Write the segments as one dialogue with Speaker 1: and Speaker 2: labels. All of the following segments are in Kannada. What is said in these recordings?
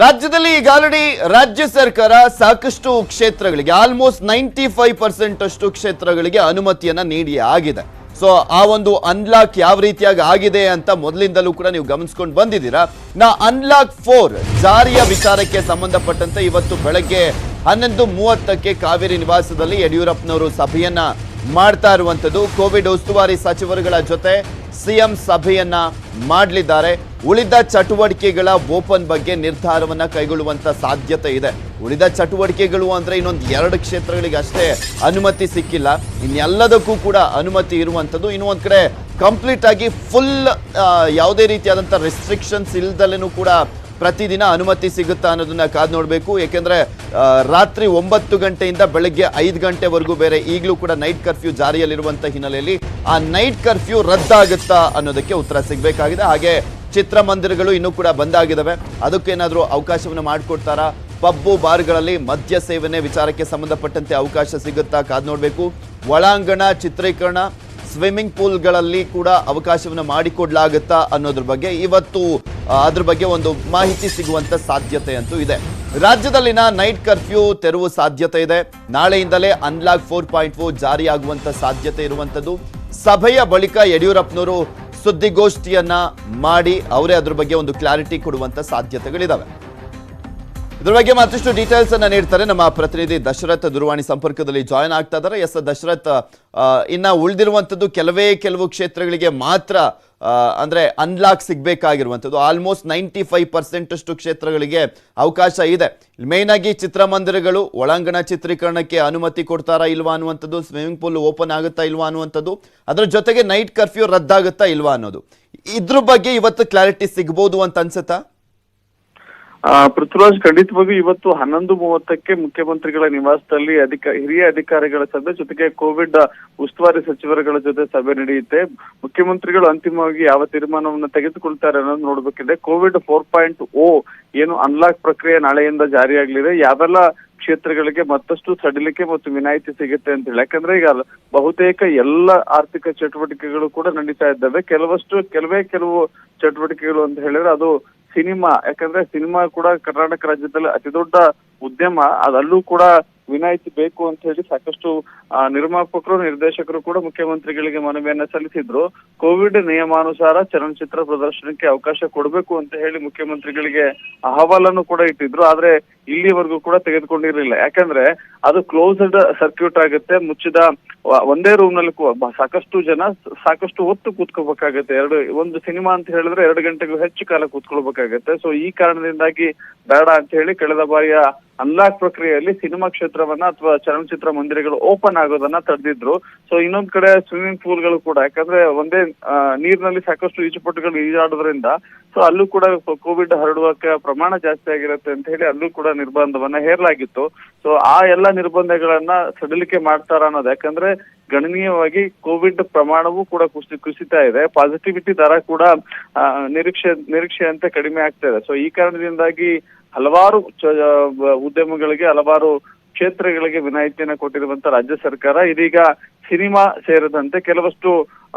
Speaker 1: ರಾಜ್ಯದಲ್ಲಿ ಈಗ ಆಲ್ರೆಡಿ ರಾಜ್ಯ ಸರ್ಕಾರ ಸಾಕಷ್ಟು ಕ್ಷೇತ್ರಗಳಿಗೆ ಆಲ್ಮೋಸ್ಟ್ ನೈಂಟಿ ಫೈವ್ ಪರ್ಸೆಂಟ್ ಅಷ್ಟು ಕ್ಷೇತ್ರಗಳಿಗೆ ಅನುಮತಿಯನ್ನ ನೀಡಿ ಆಗಿದೆ. ಸೊ ಆ ಒಂದು ಅನ್ಲಾಕ್ ಯಾವ ರೀತಿಯಾಗಿ ಆಗಿದೆ ಅಂತ ಮೊದಲಿಂದಲೂ ಕೂಡ ನೀವು ಗಮನಿಸ್ಕೊಂಡು ಬಂದಿದ್ದೀರಾ? ನಾ ಅನ್ಲಾಕ್ ಫೋರ್ ಜಾರಿಯ ವಿಚಾರಕ್ಕೆ ಸಂಬಂಧಪಟ್ಟಂತೆ ಇವತ್ತು ಬೆಳಗ್ಗೆ ಹನ್ನೊಂದು ಮೂವತ್ತಕ್ಕೆ ಕಾವೇರಿ ನಿವಾಸದಲ್ಲಿ ಯಡಿಯೂರಪ್ಪನವರು ಸಭೆಯನ್ನ ಮಾಡ್ತಾ ಇರುವಂಥದ್ದು. ಕೋವಿಡ್ ಉಸ್ತುವಾರಿ ಸಚಿವರುಗಳ ಜೊತೆ ಸಿಎಂ ಸಭೆಯನ್ನ ಮಾಡಲಿದ್ದಾರೆ. ಉಳಿದ ಚಟುವಟಿಕೆಗಳ ಓಪನ್ ಬಗ್ಗೆ ನಿರ್ಧಾರವನ್ನ ಕೈಗೊಳ್ಳುವಂತ ಸಾಧ್ಯತೆ ಇದೆ. ಉಳಿದ ಚಟುವಟಿಕೆಗಳು ಅಂದ್ರೆ ಇನ್ನೊಂದು ಎರಡು ಕ್ಷೇತ್ರಗಳಿಗೆ ಅಷ್ಟೇ ಅನುಮತಿ ಸಿಕ್ಕಿಲ್ಲ. ಇನ್ನೆಲ್ಲದಕ್ಕೂ ಕೂಡ ಅನುಮತಿ ಇರುವಂಥದ್ದು. ಇನ್ನು ಒಂದ್ ಕಡೆ ಕಂಪ್ಲೀಟ್ ಆಗಿ ಫುಲ್ ಯಾವುದೇ ರೀತಿಯಾದಂಥ ರೆಸ್ಟ್ರಿಕ್ಷನ್ಸ್ ಇಲ್ದಲೇನೂ ಕೂಡ ಪ್ರತಿದಿನ ಅನುಮತಿ ಸಿಗುತ್ತಾ ಅನ್ನೋದನ್ನ ಕಾದು ನೋಡಬೇಕು. ಯಾಕೆಂದ್ರೆ ರಾತ್ರಿ ಒಂಬತ್ತು ಗಂಟೆಯಿಂದ ಬೆಳಗ್ಗೆ ಐದು ಗಂಟೆವರೆಗೂ ಬೇರೆ ಈಗಲೂ ಕೂಡ ನೈಟ್ ಕರ್ಫ್ಯೂ ಜಾರಿಯಲ್ಲಿರುವಂತ ಹಿನ್ನೆಲೆಯಲ್ಲಿ ಆ ನೈಟ್ ಕರ್ಫ್ಯೂ ರದ್ದಾಗುತ್ತಾ ಅನ್ನೋದಕ್ಕೆ ಉತ್ತರ ಸಿಗಬೇಕಾಗಿದೆ. ಹಾಗೆ ಚಿತ್ರಮಂದಿರಗಳು ಇನ್ನೂ ಕೂಡ ಬಂದಾಗಿದ್ದಾವೆ ಅದಕ್ಕೇನಾದರೂ ಅವಕಾಶವನ್ನು ಮಾಡಿಕೊಡ್ತಾರಾ? ಪಬ್ಬು ಬಾರ್ಗಳಲ್ಲಿ ಮದ್ಯ ಸೇವನೆ ವಿಚಾರಕ್ಕೆ ಸಂಬಂಧಪಟ್ಟಂತೆ ಅವಕಾಶ ಸಿಗುತ್ತಾ? ಕಾದು ನೋಡಬೇಕು. ಒಳಾಂಗಣ, ಚಿತ್ರೀಕರಣ, ಸ್ವಿಮ್ಮಿಂಗ್ ಪೂಲ್ಗಳಲ್ಲಿ ಕೂಡ ಅವಕಾಶವನ್ನು ಮಾಡಿಕೊಡ್ಲಾಗುತ್ತಾ ಅನ್ನೋದ್ರ ಬಗ್ಗೆ ಇವತ್ತು ಅದ್ರ ಬಗ್ಗೆ ಒಂದು ಮಾಹಿತಿ ಸಿಗುವಂತ ಸಾಧ್ಯತೆ ಅಂತೂ ಇದೆ. ರಾಜ್ಯದಲ್ಲಿನ ನೈಟ್ ಕರ್ಫ್ಯೂ ತೆರವು ಸಾಧ್ಯತೆ ಇದೆ. ನಾಳೆಯಿಂದಲೇ ಅನ್ಲಾಕ್ ಫೋರ್ ಪಾಯಿಂಟ್ ಫೋರ್ ಜಾರಿಯಾಗುವಂತ ಸಾಧ್ಯತೆ ಇರುವಂಥದ್ದು ಸಭೆಯ ಬಳಿಕ ಯಡಿಯೂರಪ್ಪನವರು ಸುದ್ದಿಗೋಷ್ಠಿಯನ್ನ ಮಾಡಿ ಅವರೇ ಅದ್ರ ಬಗ್ಗೆ ಒಂದು ಕ್ಲಾರಿಟಿ ಕೊಡುವಂತ ಸಾಧ್ಯತೆಗಳಿದಾವೆ. ಇದ್ರ ಬಗ್ಗೆ ಮತ್ತಷ್ಟು ಡೀಟೇಲ್ಸ್ ಅನ್ನ ನೀಡ್ತಾರೆ ನಮ್ಮ ಪ್ರತಿನಿಧಿ ದಶರಥ್ ದೂರವಾಣಿ ಸಂಪರ್ಕದಲ್ಲಿ ಜಾಯ್ನ್ ಆಗ್ತಾ ಇದ್ದಾರೆ. ಎಸ್ ದಶರಥ್ ಇನ್ನ ಉಳಿದಿರುವಂತದ್ದು ಕೆಲವೇ ಕೆಲವು ಕ್ಷೇತ್ರಗಳಿಗೆ ಮಾತ್ರ ಅಂದ್ರೆ ಅನ್ಲಾಕ್ ಸಿಗ್ಬೇಕಾಗಿರುವಂತದ್ದು ಆಲ್ಮೋಸ್ಟ್ ನೈಂಟಿ ಫೈವ್ ಪರ್ಸೆಂಟ್ ಅಷ್ಟು ಕ್ಷೇತ್ರಗಳಿಗೆ ಅವಕಾಶ ಇದೆ. ಮೇನ್ ಆಗಿ ಚಿತ್ರಮಂದಿರಗಳು, ಒಳಾಂಗಣ ಚಿತ್ರೀಕರಣಕ್ಕೆ ಅನುಮತಿ ಕೊಡ್ತಾರಾ ಇಲ್ವಾ ಅನ್ನುವಂಥದ್ದು ಸ್ವಿಮ್ಮಿಂಗ್ ಪೂಲ್ ಓಪನ್ ಆಗುತ್ತಾ ಇಲ್ವಾ ಅನ್ನುವಂಥದ್ದು, ಅದರ ಜೊತೆಗೆ ನೈಟ್ ಕರ್ಫ್ಯೂ ರದ್ದಾಗುತ್ತಾ ಇಲ್ವಾ ಅನ್ನೋದು. ಇದ್ರ ಬಗ್ಗೆ ಇವತ್ತು ಕ್ಲಾರಿಟಿ ಸಿಗ್ಬೋದು ಅಂತ ಅನ್ಸುತ್ತಾ?
Speaker 2: ಪೃಥ್ವಿರಾಜ್ ಖಂಡಿತವಾಗಿ ಇವತ್ತು ಹನ್ನೊಂದು ಮೂವತ್ತಕ್ಕೆ ಮುಖ್ಯಮಂತ್ರಿಗಳ ನಿವಾಸದಲ್ಲಿ ಅಧಿಕ, ಹಿರಿಯ ಅಧಿಕಾರಿಗಳ ಸಭೆ, ಜೊತೆಗೆ ಕೋವಿಡ್ ಉಸ್ತುವಾರಿ ಸಚಿವರುಗಳ ಜೊತೆ ಸಭೆ ನಡೆಯುತ್ತೆ. ಮುಖ್ಯಮಂತ್ರಿಗಳು ಅಂತಿಮವಾಗಿ ಯಾವ ತೀರ್ಮಾನವನ್ನು ತೆಗೆದುಕೊಳ್ತಾರೆ ಅನ್ನೋದು ನೋಡ್ಬೇಕಿದೆ. ಕೋವಿಡ್ ಫೋರ್ ಪಾಯಿಂಟ್ ಓ ಏನು ಅನ್ಲಾಕ್ ಪ್ರಕ್ರಿಯೆ ನಾಳೆಯಿಂದ ಜಾರಿಯಾಗಲಿದೆ. ಯಾವೆಲ್ಲ ಕ್ಷೇತ್ರಗಳಿಗೆ ಮತ್ತಷ್ಟು ಸಡಿಲಿಕೆ ಮತ್ತು ವಿನಾಯಿತಿ ಸಿಗುತ್ತೆ ಅಂತ ಹೇಳಿ. ಯಾಕಂದ್ರೆ ಈಗ ಬಹುತೇಕ ಎಲ್ಲ ಆರ್ಥಿಕ ಚಟುವಟಿಕೆಗಳು ಕೂಡ ನಡೀತಾ ಇದ್ದಾವೆ. ಕೆಲವಷ್ಟು, ಕೆಲವೇ ಕೆಲವು ಚಟುವಟಿಕೆಗಳು ಅಂತ ಹೇಳಿದ್ರೆ ಅದು ಸಿನಿಮಾ ಯಾಕಂದ್ರೆ ಸಿನಿಮಾ ಕೂಡ ಕರ್ನಾಟಕ ರಾಜ್ಯದಲ್ಲಿ ಅತಿ ದೊಡ್ಡ ಉದ್ಯಮ. ಅದಲ್ಲೂ ಕೂಡ ವಿನಾಯಿತಿ ಬೇಕು ಅಂತ ಹೇಳಿ ಸಾಕಷ್ಟು ನಿರ್ಮಾಪಕರು, ನಿರ್ದೇಶಕರು ಕೂಡ ಮುಖ್ಯಮಂತ್ರಿಗಳಿಗೆ ಮನವಿಯನ್ನ ಸಲ್ಲಿಸಿದ್ರು. ಕೋವಿಡ್ ನಿಯಮಾನುಸಾರ ಚಲನಚಿತ್ರ ಪ್ರದರ್ಶನಕ್ಕೆ ಅವಕಾಶ ಕೊಡಬೇಕು ಅಂತ ಹೇಳಿ ಮುಖ್ಯಮಂತ್ರಿಗಳಿಗೆ ಅಹವಾಲನ್ನು ಕೂಡ ಇಟ್ಟಿದ್ರು. ಆದ್ರೆ ಇಲ್ಲಿವರೆಗೂ ಕೂಡ ತೆಗೆದುಕೊಂಡಿರಲಿಲ್ಲ. ಯಾಕಂದ್ರೆ ಅದು ಕ್ಲೋಸ್ಡ್ ಸರ್ಕ್ಯೂಟ್ ಆಗುತ್ತೆ. ಮುಚ್ಚಿದ ಒಂದೇ ರೂಮ್ನಲ್ಲಿ ಸಾಕಷ್ಟು ಜನ ಸಾಕಷ್ಟು ಹೊತ್ತು ಕೂತ್ಕೋಬೇಕಾಗತ್ತೆ ಎರಡು, ಒಂದು ಸಿನಿಮಾ ಅಂತ ಹೇಳಿದ್ರೆ ಎರಡು ಗಂಟೆಗೂ ಹೆಚ್ಚು ಕಾಲ ಕೂತ್ಕೊಳ್ಬೇಕಾಗತ್ತೆ. ಸೊ ಈ ಕಾರಣದಿಂದಾಗಿ ಬೇಡ ಅಂತ ಹೇಳಿ, ಕಳೆದ ಬಾರಿಯ ಅನ್ಲಾಕ್ ಪ್ರಕ್ರಿಯೆಯಲ್ಲಿ ಸಿನಿಮಾ ಕ್ಷೇತ್ರವನ್ನ ಅಥವಾ ಚಲನಚಿತ್ರ ಮಂದಿರಗಳು ಓಪನ್ ಆಗೋದನ್ನ ತಡೆದಿದ್ರು. ಸೊ ಇನ್ನೊಂದ್ ಕಡೆ ಸ್ವಿಮ್ಮಿಂಗ್ ಪೂಲ್ಗಳು ಕೂಡ, ಯಾಕಂದ್ರೆ ಒಂದೇ ನೀರಿನಲ್ಲಿ ಸಾಕಷ್ಟು ಈಜುಪಟುಗಳು ಈಜಾಡೋದ್ರಿಂದ ಸೊ ಅಲ್ಲೂ ಕೂಡ ಕೋವಿಡ್ ಹರಡುವಕ್ಕೆ ಪ್ರಮಾಣ ಜಾಸ್ತಿ ಆಗಿರುತ್ತೆ ಅಂತ ಹೇಳಿ ಅಲ್ಲೂ ಕೂಡ ನಿರ್ಬಂಧವನ್ನ ಹೇರಲಾಗಿತ್ತು. ಸೊ ಆ ಎಲ್ಲ ನಿರ್ಬಂಧಗಳನ್ನ ಸಡಿಲಿಕೆ ಮಾಡ್ತಾರ ಅನ್ನೋದು, ಯಾಕಂದ್ರೆ ಗಣನೀಯವಾಗಿ ಕೋವಿಡ್ ಪ್ರಮಾಣವೂ ಕೂಡ ಕುಸಿ, ಕುಸಿತಾ ಇದೆ. ಪಾಸಿಟಿವಿಟಿ ದರ ಕೂಡ ನಿರೀಕ್ಷೆ, ನಿರೀಕ್ಷೆಯಂತೆ ಕಡಿಮೆ ಆಗ್ತಾ ಇದೆ. ಸೊ ಈ ಕಾರಣದಿಂದಾಗಿ ಹಲವಾರು ಉದ್ಯಮಗಳಿಗೆ ಹಲವಾರು ಕ್ಷೇತ್ರಗಳಿಗೆ ವಿನಾಯಿತಿಯನ್ನು ಕೊಟ್ಟಿರುವಂತ ರಾಜ್ಯ ಸರ್ಕಾರ. ಇದೀಗ ಸಿನಿಮಾ ಸೇರಿದಂತೆ ಕೆಲವಷ್ಟು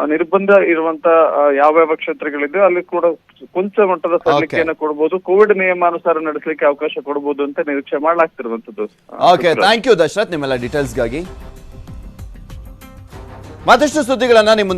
Speaker 2: ನಿರ್ಬಂಧ ಇರುವಂತ ಯಾವ ಯಾವ್ಯಾವ ಕ್ಷೇತ್ರಗಳಿದೆ ಅಲ್ಲಿ ಕೂಡ ಕೊಂಚ ಮಟ್ಟದ ಸಲ್ಲಿಕೆಯನ್ನು ಕೊಡಬಹುದು ಕೋವಿಡ್ ನಿಯಮಾನುಸಾರ ನಡೆಸಲಿಕ್ಕೆ ಅವಕಾಶ ಕೊಡಬಹುದು ಅಂತ ನಿರೀಕ್ಷೆ ಮಾಡಲಾಗ್ತಿರುವಂತದ್ದು
Speaker 1: ಓಕೆ ಥ್ಯಾಂಕ್ ಯು ದಶರಥ್ ನಿಮ್ಮೆಲ್ಲ ಡೀಟೇಲ್ಸ್ಗಾಗಿ ಮತ್ತಷ್ಟು ಸುದ್ದಿಗಳನ್ನ ನಿಮ್ಮ